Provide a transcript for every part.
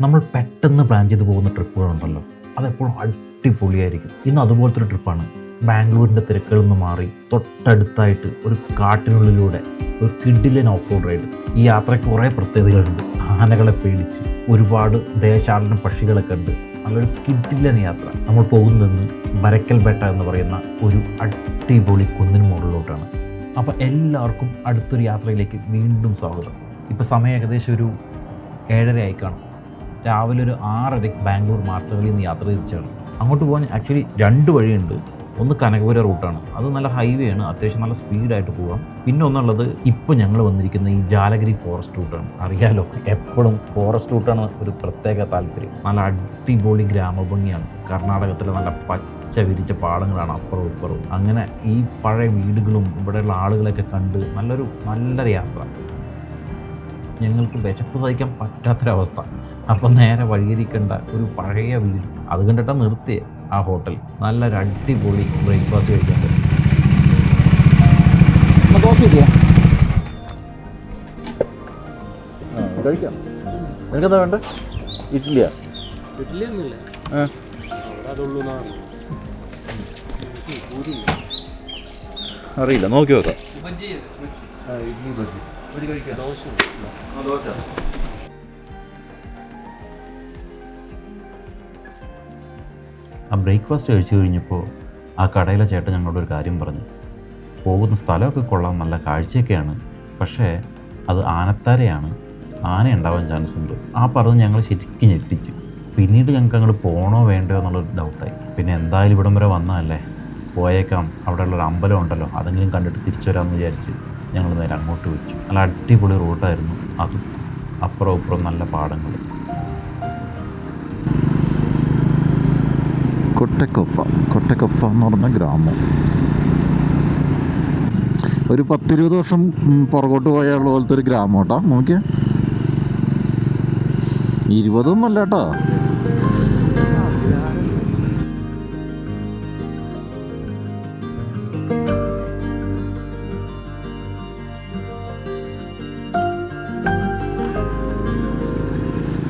നമ്മൾ പെട്ടെന്ന് പ്ലാൻ ചെയ്ത് പോകുന്ന ട്രിപ്പുകളുണ്ടല്ലോ അതെപ്പോഴും അടിപൊളിയായിരിക്കും. ഇന്ന് അതുപോലത്തെ ഒരു ട്രിപ്പാണ് ബാംഗ്ലൂരിന്റെ തിരക്കുകളിൽ നിന്ന് മാറി തൊട്ടടുത്തായിട്ട് ഒരു കാട്ടിനുള്ളിലൂടെ ഒരു കിഡിലൻ ഓഫ് റോഡ് റൈഡ് ഈ യാത്രയ്ക്ക് കുറേ പ്രത്യേകതകളുണ്ട്. ആനകളെ പേടിച്ച് ഒരുപാട് ദേശാടന പക്ഷികളെ കണ്ട് നല്ലൊരു കിഡിലൻ യാത്ര. നമ്മൾ പോകുന്നതെന്ന് ബരക്കൽ ബേട്ട എന്ന് പറയുന്ന ഒരു അടിപൊളി കുന്നിന് മുകളിലോട്ടാണ്. അപ്പോൾ എല്ലാവർക്കും അടുത്തൊരു യാത്രയിലേക്ക് വീണ്ടും സ്വാഗതം. ഇപ്പോൾ സമയം ഏകദേശം ഒരു ഏഴര ആയി കാണും. രാവിലെ ഒരു ആറരയ്ക്ക് ബാംഗ്ലൂർ മാർത്തകളിൽ നിന്ന് യാത്ര തിരിച്ചാണ്. അങ്ങോട്ട് പോകാൻ ആക്ച്വലി രണ്ട് വഴിയുണ്ട്. ഒന്ന് കനകപുര റൂട്ടാണ്. അത് നല്ല ഹൈവേ ആണ്. അത്യാവശ്യം നല്ല സ്പീഡായിട്ട് പോകാം പിന്നെ ഒന്നുള്ളത് ഇപ്പോൾ ഞങ്ങൾ വന്നിരിക്കുന്ന ഈ ജാലഗിരി ഫോറസ്റ്റ് റൂട്ടാണ് അറിയാലോ എപ്പോഴും ഫോറസ്റ്റ് റൂട്ടാണ് ഒരു പ്രത്യേക താല്പര്യം. നല്ല അടിപൊളി ഗ്രാമഭംഗിയാണ്. കർണാടകത്തിലെ നല്ല പച്ച വിരിച്ച പാടങ്ങളാണ് അപ്പുറവും ഇപ്പുറവും. അങ്ങനെ ഈ പഴയ വീടുകളും ഇവിടെയുള്ള ആളുകളൊക്കെ കണ്ട് നല്ലൊരു നല്ലൊരു യാത്ര. ഞങ്ങൾക്ക് വിശപ്പ് സഹിക്കാൻ പറ്റാത്തൊരവസ്ഥ. അപ്പം നേരെ വഴിയിരിക്കേണ്ട. ഒരു പഴയ വീട്. അത് കണ്ടിട്ടാ നിർത്തിയ ആ ഹോട്ടൽ. നല്ലൊരു അടിപൊളി ബ്രേക്ക്ഫാസ്റ്റ് കഴിക്കാൻ പറ്റും. ദോശ കിട്ടിയാ കഴിക്കാം. നിനക്കെന്താ വേണ്ട? ഇഡ്ഡലിയാ? എന്നാണ് അറിയില്ല. നോക്കി നോക്കാം ബജ്ജി. ഇഡ്ഡലി കഴിക്കാം. ദോശ ദോശ. ആ ബ്രേക്ക്ഫാസ്റ്റ് കഴിച്ചു കഴിഞ്ഞപ്പോൾ ആ കടയിലെ ചേട്ടൻ ഞങ്ങളോട് ഒരു കാര്യം പറഞ്ഞു. പോകുന്ന സ്ഥലമൊക്കെ കൊള്ളാം നല്ല കാഴ്ചയൊക്കെയാണ് പക്ഷേ അത് ആനത്താരയാണ്. ആന ഉണ്ടാവാൻ ചാൻസ് ഉണ്ട്. ആ പറഞ്ഞ് ഞങ്ങൾ ശരിക്കും ഞെട്ടിച്ചു. പിന്നീട് ഞങ്ങൾക്ക് അങ്ങോട്ട് പോകണോ വേണ്ടയോ എന്നുള്ളൊരു ഡൗട്ടായി പിന്നെ എന്തായാലും ഇവിടം വരെ വന്നതല്ലേ? പോയേക്കാം. അവിടെയുള്ള ഒരു അമ്പലം ഉണ്ടല്ലോ അതെങ്കിലും കണ്ടിട്ട് തിരിച്ചു വരാമെന്ന് വിചാരിച്ച് ഞങ്ങൾ നേരെ അങ്ങോട്ട് വെച്ചു. നല്ല അടിപൊളി റൂട്ടായിരുന്നു അതും അപ്പുറം ഇപ്പുറം നല്ല പാടങ്ങൾ. കൊട്ടക്കൊപ്പ. കൊട്ടക്കൊപ്പ എന്ന് പറഞ്ഞ ഗ്രാമം. ഒരു പത്തിരുപത് വർഷം പുറകോട്ട് പോയ പോലത്തെ ഒരു ഗ്രാമം കേട്ടോ. നോക്കിയ. ഇരുപതൊന്നും അല്ല കേട്ടോ.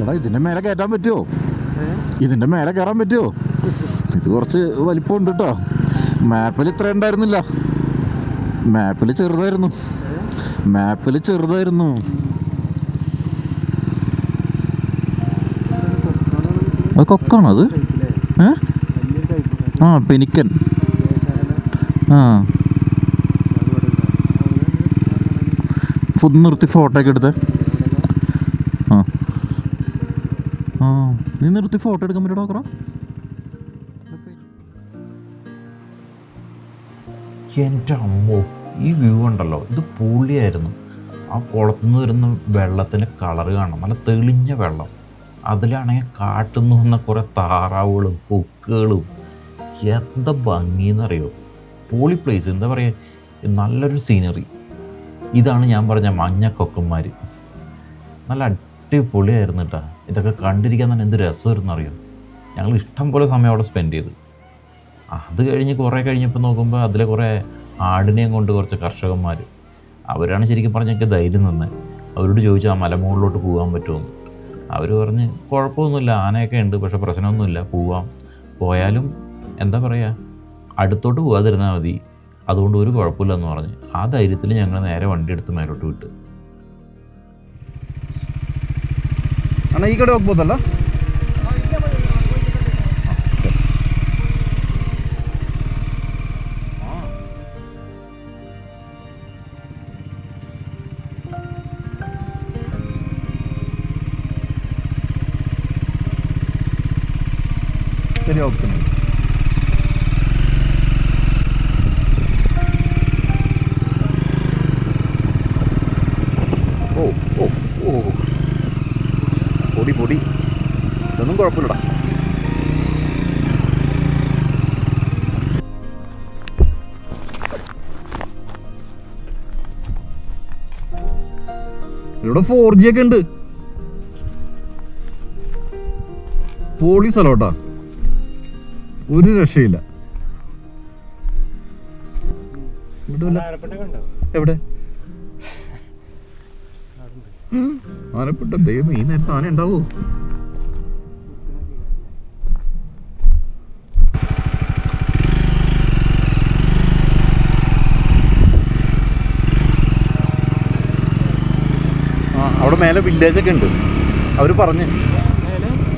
എടാ ഇതിന്റെ മേലെ കയറ്റാൻ പറ്റുമോ ഇതിന്റെ മേലെ കയറാൻ പറ്റുമോ ഇത് കുറച്ച് വലിപ്പമുണ്ട് കേട്ടോ മാപ്പിൽ ഇത്ര ഉണ്ടായിരുന്നില്ല. മാപ്പിൽ ചെറുതായിരുന്നു. മാപ്പിൽ ചെറുതായിരുന്നു. അത് കൊക്കാണോ അത്? ഏ? ആ പെനിക്കൻ. ആ. ഫുഡ് നിർത്തി ഫോട്ടോ ഒക്കെ എടുത്തേ. ആ. ആ. നീ നിർത്തി ഫോട്ടോ എടുക്കാൻ പറ്റുമോ ഡോക്ടറാ? എന്റെ അമ്മോ ഈ വ്യൂ ഉണ്ടല്ലോ ഇത് പൊളിയായിരുന്നു. ആ കുളത്തുനിന്ന് വരുന്ന വെള്ളത്തിന്റെ കളർ കാണാം നല്ല തെളിഞ്ഞ വെള്ളം. അതിലാണെങ്കിൽ കാട്ടുനിന്ന് വന്ന കുറേ താറാവുകളും കൊക്കുകളും. എന്താ ഭംഗിയെന്നറിയോ? പോളി പ്ലേസ് എന്താ പറയുക നല്ലൊരു സീനറി ഇതാണ് ഞാൻ പറഞ്ഞ മഞ്ഞ കൊക്കന്മാർ നല്ല അടിപൊളിയായിരുന്നു കേട്ടോ ഇതൊക്കെ കണ്ടിരിക്കാൻ തന്നെ എന്ത് രസമായിരുന്നു അറിയോ? ഞങ്ങൾ ഇഷ്ടം പോലെ സമയം അവിടെ സ്പെൻഡ് ചെയ്തു. അത് കഴിഞ്ഞ് കുറേ കഴിഞ്ഞപ്പോൾ നോക്കുമ്പോൾ അതിലെ കുറേ ആടിനെയും കൊണ്ട് കുറച്ച് കർഷകന്മാർ അവരാണ് ശരിക്കും പറഞ്ഞ എനിക്ക് ധൈര്യം തന്നെ അവരോട് ചോദിച്ചു ആ മലമുകളിലോട്ട് പോകാൻ പറ്റുമെന്ന് അവർ പറഞ്ഞ് കുഴപ്പമൊന്നുമില്ല ആനയൊക്കെ ഉണ്ട് പക്ഷെ പ്രശ്നമൊന്നുമില്ല പോവാം പോയാലും എന്താ പറയുക അടുത്തോട്ട് പോകാതിരുന്നാൽ മതി അതുകൊണ്ട് ഒരു കുഴപ്പമില്ലെന്ന് പറഞ്ഞ് ആ ധൈര്യത്തിൽ ഞങ്ങൾ നേരെ വണ്ടി എടുത്ത് മേലോട്ട് വിട്ട് ಅಣ್ಣ ಈ ಕಡೆ ಹೋಗ್ಬೋದಲ್ಲ ഓ ഓ ഓ. പൊടി പൊടി. ഇതൊന്നും കുഴപ്പമില്ലടാ. ഇവിടെ ഫോർ ജി ഒക്കെ ഉണ്ട്. പോളി സ്ഥലോട്ടാ ഒരു രക്ഷയില്ല. എവിടെ? ആനപ്പെട്ട ദൈവം ഈ നേരത്തെ ആന ഉണ്ടാവോ? അവിടെ മേലെ വില്ലേജൊക്കെ ഉണ്ട്. അവർ പറഞ്ഞ്.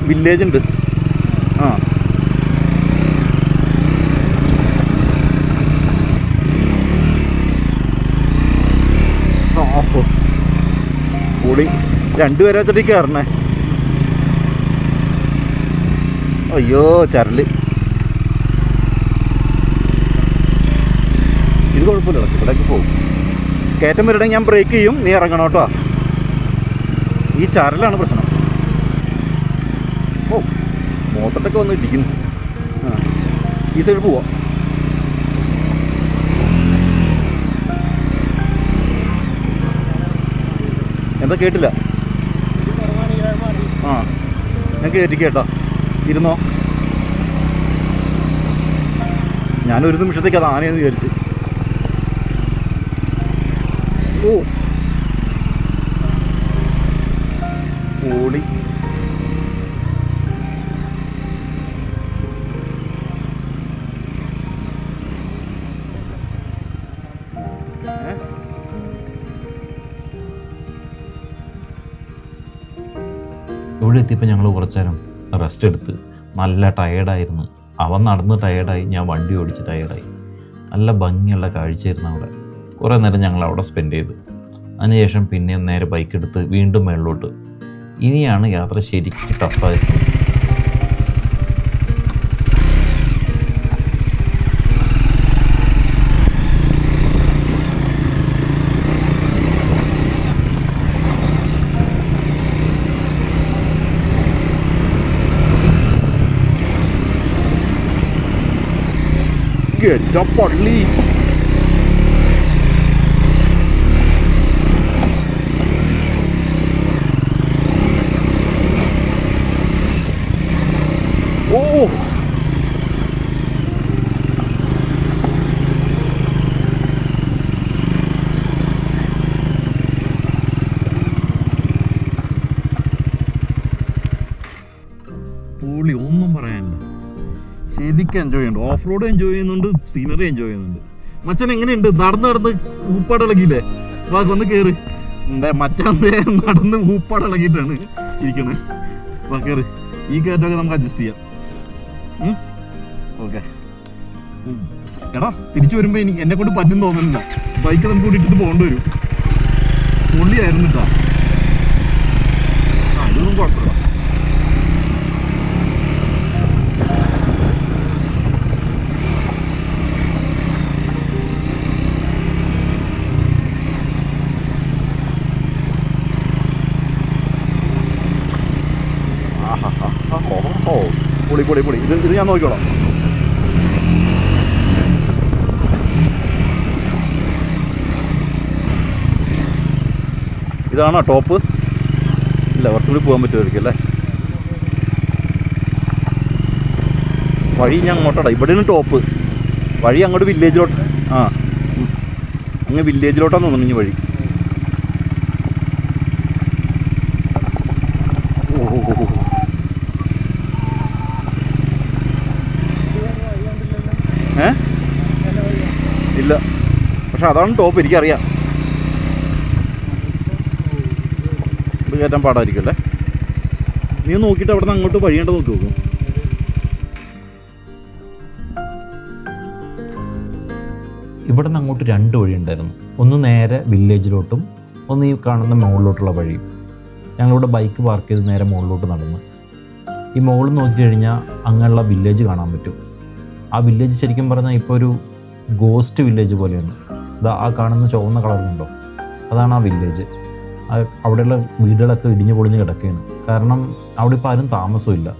വില്ലേജ് ഉണ്ട്. രണ്ടുപേരെ വെച്ചിട്ട് കയറണേ അയ്യോ ചരൽ. ഇത് കുഴപ്പമില്ല ഇവിടേക്ക് പോകും. കയറ്റം വരണമെങ്കിൽ ഞാൻ ബ്രേക്ക് ചെയ്യും. നീ ഇറങ്ങണം കേട്ടോ. ഈ ചരലാണ് പ്രശ്നം. ഓ മൂത്തട്ടൊക്കെ വന്ന് ഇടിക്കുന്നു. ഈ സൈഡ് പോവാം. എന്താ കേട്ടില്ല? ആ. ഞാൻ കയറ്റിക്കേട്ടോ ഇരുന്നോ. ഞാനൊരു നിമിഷത്തേക്ക് അത് ആനയെന്ന് വിചാരിച്ച്. ഇവിടെ എത്തിയപ്പോൾ ഞങ്ങൾ കുറച്ച് നേരം റെസ്റ്റ് എടുത്ത് നല്ല ടയേർഡായിരുന്നു അവൻ നടന്ന് ടയേർഡായി ഞാൻ വണ്ടി ഓടിച്ച് ടയേർഡായി നല്ല ഭംഗിയുള്ള കാഴ്ചയായിരുന്നു അവിടെ. കുറേ നേരം ഞങ്ങൾ അവിടെ സ്പെൻഡ് ചെയ്തു. അതിനുശേഷം പിന്നെയും നേരെ ബൈക്ക് എടുത്ത് വീണ്ടും മേളിലോട്ട്. ഇനിയാണ് യാത്ര ശരിക്കും ടഫായിരുന്നത് good. Don't. ശരിക്കും എൻജോയ് ചെയ്യുന്നുണ്ട്. ഓഫ് റോഡ് എൻജോയ് ചെയ്യുന്നുണ്ട് സീനറി എൻജോയ് ചെയ്യുന്നുണ്ട്. മച്ചൻ എങ്ങനെയുണ്ട്? നടന്ന് നടന്ന് ഊപ്പാടിളകിയില്ലേ വാ വന്ന് കയറി എന്താ മച്ചാൻ നടന്ന് ഊപ്പാടിളകിയിട്ടാണ് ഇരിക്കണേ. വാ കയറി ഈ കയറ്റമൊക്കെ നമുക്ക് അഡ്ജസ്റ്റ് ചെയ്യാം. ഓക്കെ എടാ തിരിച്ചു വരുമ്പോൾ എനിക്ക് എന്നെ കൊണ്ട് പറ്റും തോന്നുന്നില്ല ബൈക്ക് നമുക്ക് കൂടി ഇട്ടിട്ട് പോകേണ്ടി വരും. പൊള്ളിയായിരുന്നു കേട്ടോ ആ ഇതൊന്നും കുഴപ്പമില്ല ഓ പൊളി പൊളി പൊളി. ഇത് ഇത് ഞാൻ നോക്കിക്കോളാം. ഇതാണോ ടോപ്പ്? ഇല്ല കുറച്ചുകൂടി പോകാൻ പറ്റുമായിരിക്കും അല്ലേ? വഴി ഞാൻ അങ്ങോട്ടാടാ. ഇവിടെയാണ് ടോപ്പ്. വഴി അങ്ങോട്ട് വില്ലേജിലോട്ട് ആ. അങ്ങ് വില്ലേജിലോട്ടാന്ന് തോന്നുന്നു ഇനി വഴി ഓ ഓ, ഓ, ഓ. ഏ ഇല്ല പക്ഷെ അതാണ് ടോപ്പ് എനിക്കറിയാം. ഇത് കയറ്റാൻ പാടായിരിക്കും അല്ലേ നീ നോക്കിയിട്ട് അവിടെ നിന്ന് അങ്ങോട്ട് വഴിയേണ്ട നോക്കി നോക്കും. ഇവിടെ നിന്ന് അങ്ങോട്ട് രണ്ട് വഴി ഉണ്ടായിരുന്നു. ഒന്ന് നേരെ വില്ലേജിലോട്ടും ഒന്ന് ഈ കാണുന്ന മുകളിലോട്ടുള്ള വഴിയും. ഞങ്ങളിവിടെ ബൈക്ക് പാർക്ക് ചെയ്ത് നേരെ മുകളിലോട്ട് നടന്ന്. ഈ മുകളിൽ നോക്കി കഴിഞ്ഞാൽ അങ്ങനെയുള്ള വില്ലേജ് കാണാൻ പറ്റും. ആ വില്ലേജ് ശരിക്കും പറഞ്ഞാൽ ഇപ്പോൾ ഒരു ഗോസ്റ്റ് വില്ലേജ് പോലെയാണ്. ഇതാ ആ കാണുന്ന ചുവന്ന കളറുണ്ടോ? അതാണ് ആ വില്ലേജ് അവിടെയുള്ള വീടുകളൊക്കെ ഇടിഞ്ഞു പൊളിഞ്ഞ് കിടക്കുകയാണ്. കാരണം അവിടെ ഇപ്പോൾ ആരും താമസമില്ല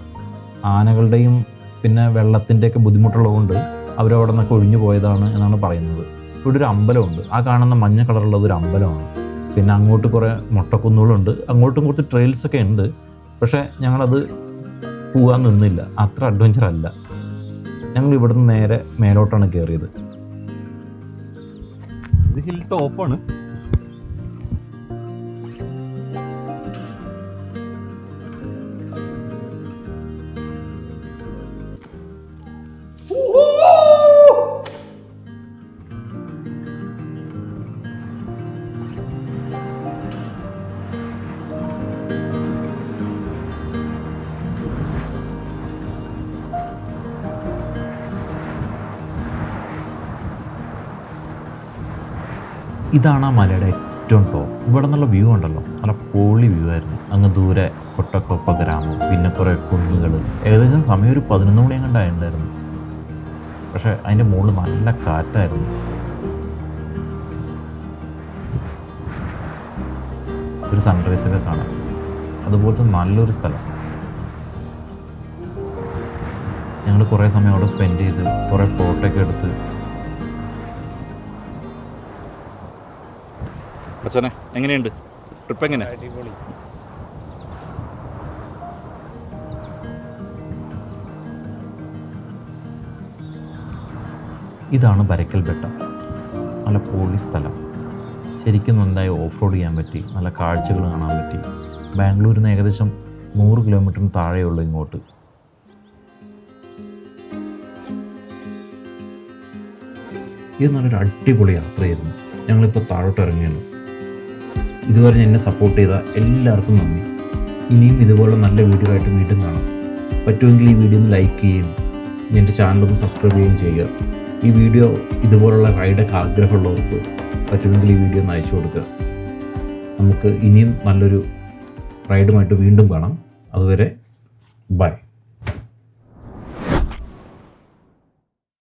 ആനകളുടെയും പിന്നെ വെള്ളത്തിന്റെയൊക്കെ ബുദ്ധിമുട്ടുള്ളതുകൊണ്ട് അവരവിടെ നിന്നൊക്കെ ഒഴിഞ്ഞു പോയതാണ് എന്നാണ് പറയുന്നത്. ഇവിടെ ഒരു അമ്പലമുണ്ട്. ആ കാണുന്ന മഞ്ഞ കളറുള്ളത് ഒരു അമ്പലമാണ്. പിന്നെ അങ്ങോട്ട് കുറേ മുട്ടക്കുന്നുകളുണ്ട്. അങ്ങോട്ടും കുറച്ച് ട്രെയിൽസ് ഒക്കെ ഉണ്ട്. പക്ഷേ ഞങ്ങളത് പോകാൻ നിന്നില്ല. അത്ര അഡ്വഞ്ചർ അല്ല. ഞങ്ങൾ ഇവിടുന്ന് നേരെ മേലോട്ടാണ് കയറിയത്. ഇത് ഹിൽ ടോപ്പാണ്. ഇതാണ് ആ മലയുടെ ഏറ്റവും ടോപ്പ് ഇവിടെ നിന്നുള്ള വ്യൂ ഉണ്ടല്ലോ. നല്ല പോളി വ്യൂ ആയിരുന്നു. അങ്ങ് ദൂരെ കൊട്ടക്കൊപ്പ ഗ്രാമം പിന്നെ കുറേ കുന്നുകൾ ഏകദേശം സമയം ഒരു പതിനൊന്ന് മണി കണ്ടായിട്ടുണ്ടായിരുന്നു പക്ഷേ അതിന്റെ മുകളിൽ നല്ല കാറ്റായിരുന്നു. ഒരു സൺറൈസ് ഒക്കെ കാണാം. അതുപോലത്തെ നല്ലൊരു സ്ഥലം. ഞങ്ങൾ കുറേ സമയം അവിടെ സ്പെൻഡ് ചെയ്ത് കുറേ ഫോട്ടോ ഒക്കെ എടുത്ത് മച്ചാനെ എങ്ങനെയുണ്ട്? ട്രിപ്പ് എങ്ങനെ? ഇതാണ് ബരക്കൽ ബെട്ടം. നല്ല പോളി സ്ഥലം. ശരിക്കും നന്നായി ഓഫ് റോഡ് ചെയ്യാൻ പറ്റി നല്ല കാഴ്ചകൾ കാണാൻ പറ്റി. ബാംഗ്ലൂരിൽ നിന്ന് ഏകദേശം നൂറ് കിലോമീറ്ററിന് താഴെയുള്ളൂ ഇങ്ങോട്ട്. ഇത് നല്ലൊരു അടിപൊളി യാത്രയായിരുന്നു. ഞങ്ങളിപ്പോൾ താഴോട്ട് ഇറങ്ങിയാണ് ഇതുവരെ എന്നെ സപ്പോർട്ട് ചെയ്ത എല്ലാവർക്കും നന്ദി. ഇനിയും ഇതുപോലെ നല്ല വീഡിയോ ആയിട്ട് വീണ്ടും കാണാം. പറ്റുമെങ്കിൽ ഈ വീഡിയോ ഒന്ന് ലൈക്ക് ചെയ്യുകയും എന്റെ ചാനലൊന്ന് സബ്സ്ക്രൈബ് ചെയ്യുകയും ചെയ്യുക. ഈ വീഡിയോ ഇതുപോലുള്ള റൈഡൊക്കെ ആഗ്രഹമുള്ളവർക്ക് പറ്റുമെങ്കിൽ ഈ വീഡിയോ ഒന്ന് അയച്ചു കൊടുക്കുക. നമുക്ക് ഇനിയും നല്ലൊരു റൈഡുമായിട്ട് വീണ്ടും കാണാം. അതുവരെ ബൈ